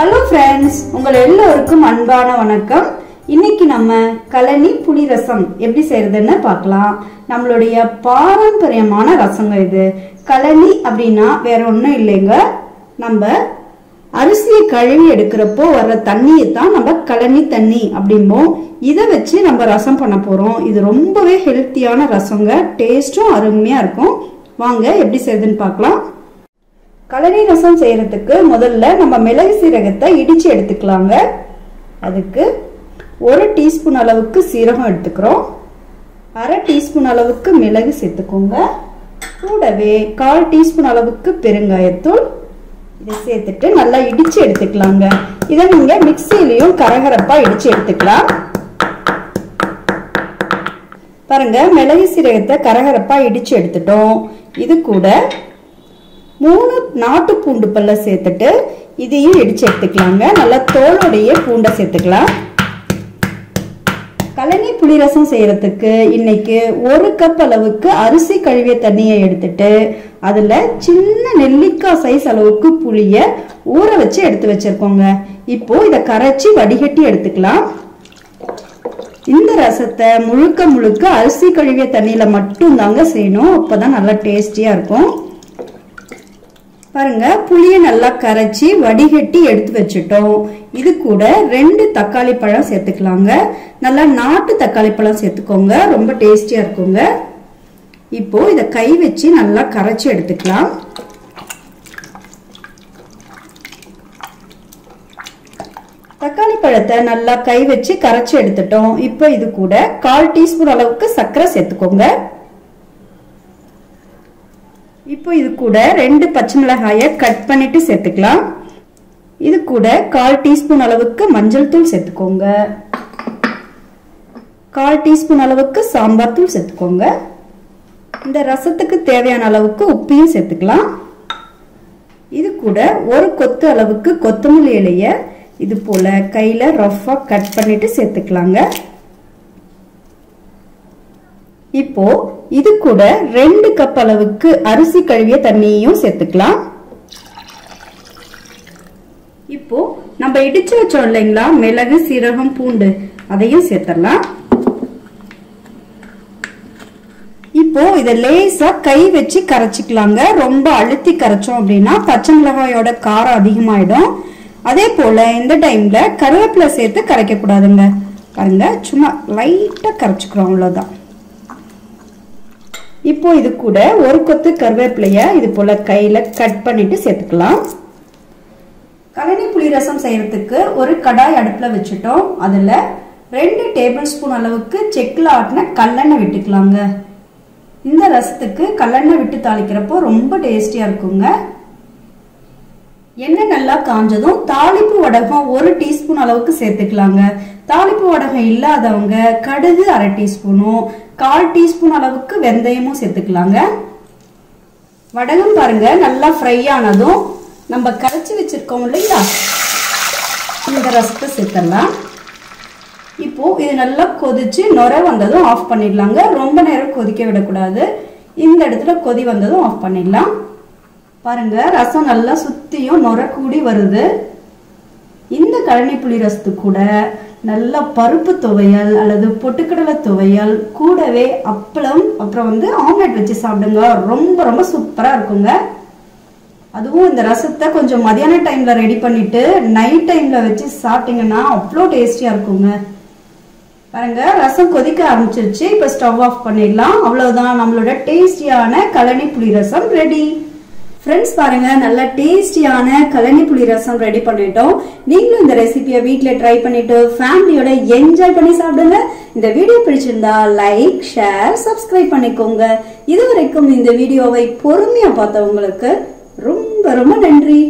Hello friends உங்கள் எல்லோருக்கும் அன்பான வணக்கம். இன்னைக்கு நம்ம கழனி புளி ரசம் எப்படி செய்யறதுன்னு பார்க்கலாம். நம்மளுடைய பாரம்பரியமான ரசங்க இது. கழனி அப்படின்னா வேற ஒன்றும் இல்லைங்க. நம்ம அரிசியை கழுவி எடுக்கிறப்போ வர்ற தண்ணியை தான் நம்ம கழனி தண்ணி அப்படிம்போம். இதை வச்சு நம்ம ரசம் பண்ண போகிறோம் இது ரொம்பவே ஹெல்த்தியான ரசங்க. டேஸ்ட்டும் அருமையாக இருக்கும். வாங்க எப்படி செய்யுதுன்னு பார்க்கலாம். கலரி ரசம் செய்யறதுக்கு முதல்ல நம்ம மிளகு சீரகத்தை இடிச்சு எடுத்துக்கலாங்க. அதுக்கு ஒரு டீஸ்பூன் அளவுக்கு சீரகம் எடுத்துக்கிறோம். அரை டீஸ்பூன் அளவுக்கு மிளகு சேர்த்துக்கோங்க. கூடவே கால் டீஸ்பூன் அளவுக்கு பெருங்காயத்தூள். இதை சேர்த்துட்டு நல்லா இடிச்சு எடுத்துக்கலாங்க. இதை நீங்க மிக்சிலையும் கரகரப்பா இடிச்சு எடுத்துக்கலாம். பாருங்க மிளகு சீரகத்தை கரகரப்பா இடிச்சு எடுத்துட்டோம். இது கூட மூணு நாட்டு பூண்டு பல்ல சேர்த்துட்டு இதையும் இடிச்சு எடுத்துக்கலாங்க. நல்லா தோலோடைய பூண்டை சேர்த்துக்கலாம். கழனி புளிரசம் செய்யறதுக்கு இன்னைக்கு ஒரு கப் அளவுக்கு அரிசி கழுவிய தண்ணியை எடுத்துட்டு அதுல சின்ன நெல்லிக்காய் சைஸ் அளவுக்கு புளிய ஊற வச்சு எடுத்து வச்சிருக்கோங்க. இப்போ இதை கரைச்சி வடிகட்டி எடுத்துக்கலாம். இந்த ரசத்தை முழுக்க முழுக்க அரிசி கழுவிய தண்ணியில மட்டும் தாங்க செய்யணும். அப்பதான் நல்லா டேஸ்டியா இருக்கும். பாருங்க புளியை நல்லா கரைச்சி வடிகட்டி எடுத்து வச்சுட்டோம். இது கூட ரெண்டு தக்காளி பழம் சேர்த்துக்கலாங்க. நல்லா நாட்டு தக்காளி பழம் சேர்த்துக்கோங்க. ரொம்ப டேஸ்டியா இருக்குங்க. இப்போ இத கை வச்சு நல்லா கரைச்சி எடுத்துக்கலாம். தக்காளி பழத்தை நல்லா கை வச்சு கரைச்சி எடுத்துட்டோம். இப்போ இது கூட கால் டீஸ்பூன் அளவுக்கு சர்க்கரை சேர்த்துக்கோங்க. இப்போ இது கூட ரெண்டு பச்சை மிளகாய கட் பண்ணிட்டு சேர்த்துக்கலாம். இது கூட கால் டீஸ்பூன் அளவுக்கு மஞ்சள் தூள் சேர்த்துக்கோங்க. கால் டீஸ்பூன் அளவுக்கு சாம்பார் தூள் சேர்த்துக்கோங்க. இந்த ரசத்துக்கு தேவையான அளவுக்கு உப்பையும் சேர்த்துக்கலாம். இது கூட ஒரு கொத்து அளவுக்கு கொத்தமல்லி இலைய இது போல கையில ரஃபா கட் பண்ணிட்டு சேர்த்துக்கலாங்க. இப்போ இது கூட ரெண்டு கப் அளவுக்கு அரிசி கழுவிய தண்ணியையும் சேர்த்துக்கலாம். இப்போ நம்ம இடிச்சு வச்சோம் இல்லைங்களா? மிளகு சீரகம் பூண்டு அதையும் சேர்த்துடலாம் இப்போ இதை லேசா கை வச்சு கரைச்சிக்கலாங்க. ரொம்ப அழுத்தி கரைச்சோம் அப்படின்னா பச்சை மிளகாயோட காரம் அதிகமாயிடும். அதே போல இந்த டைம்ல கருவேப்பிலை சேர்த்து கரைக்க கூடாதுங்க பாருங்க சும்மா லைட்டா கரைச்சிக்கிறோம் அவ்வளவுதான். இப்போ இது கூட ஒரு கொத்து கருவேப்பிலைய இது போல கையில கட் பண்ணிட்டு சேர்த்துக்கலாம். கழனி புளி ரசம் செய்யறதுக்கு ஒரு கடாய் அடுப்புல வச்சுட்டோம். அதுல ரெண்டு டேபிள் ஸ்பூன் அளவுக்கு செக்கில் ஆட்டின கல்லெண்ணெய் விட்டுக்கலாங்க. இந்த ரசத்துக்கு கல்லெண்ணெய் விட்டு தாளிக்கிறப்போ ரொம்ப டேஸ்டியா இருக்குங்க. எண்ணெய் நல்லா காஞ்சதும் தாளிப்பு வடகம் ஒரு டீஸ்பூன் அளவுக்கு சேர்த்துக்கலாங்க. தாளிப்பு வடகம் இல்லாதவங்க கடுகு அரை டீஸ்பூனும் கால் டீஸ்பூன் அளவுக்கு வெந்தயமும் சேர்த்துக்கலாங்க. வடகம் பாருங்க நல்லா ஃப்ரை ஆனதும் நம்ம கரைச்சி வச்சிருக்கோம் இல்லையா? இந்த ரசத்தை சேர்த்துடலாம். இப்போ இது நல்லா கொதிச்சு நுர வந்ததும் ஆஃப் பண்ணிடலாங்க. ரொம்ப நேரம் கொதிக்க விடக்கூடாது. இந்த இடத்துல கொதி வந்ததும் ஆஃப் பண்ணிடலாம். பாருங்க ரசம் நல்லா சுத்தியும் நுர கூடி வருது. இந்த கழனி புளி ரசத்து கூட நல்ல பருப்பு துவையல் அல்லது பொட்டுக்கடலை துவையல் கூடவே அப்பளம் அப்புறம் வந்து ஆம்லெட் வச்சு சாப்பிடுங்க. ரொம்ப ரொம்ப சூப்பரா இருக்குங்க. அதுவும் இந்த ரசத்தை கொஞ்சம் மதியான டைம்ல ரெடி பண்ணிட்டு நைட் டைம்ல வச்சு சாப்பிட்டீங்கன்னா அவ்வளோ டேஸ்டியா இருக்குங்க. பாருங்க ரசம் கொதிக்க ஆரம்பிச்சிருச்சு. இப்போ ஸ்டவ் ஆஃப் பண்ணிடலாம். அவ்வளவுதான். நம்மளோட டேஸ்டியான கழனி புளி ரசம் ரெடி ஃப்ரெண்ட்ஸ் பாருங்க நல்ல டேஸ்டியான கழனி புளி ரசம் ரெடி பண்ணிட்டோம். நீங்களும் இந்த ரெசிபியை வீட்டில் ட்ரை பண்ணிட்டு ஃபேமிலியோட என்ஜாய் பண்ணி சாப்பிடுங்க. இந்த வீடியோ பிடிச்சிருந்தா லைக் ஷேர் சப்ஸ்கிரைப் பண்ணிக்கோங்க. இது வரைக்கும் இந்த வீடியோவை பொறுமையா பார்த்தவங்களுக்கு ரொம்ப ரொம்ப நன்றி.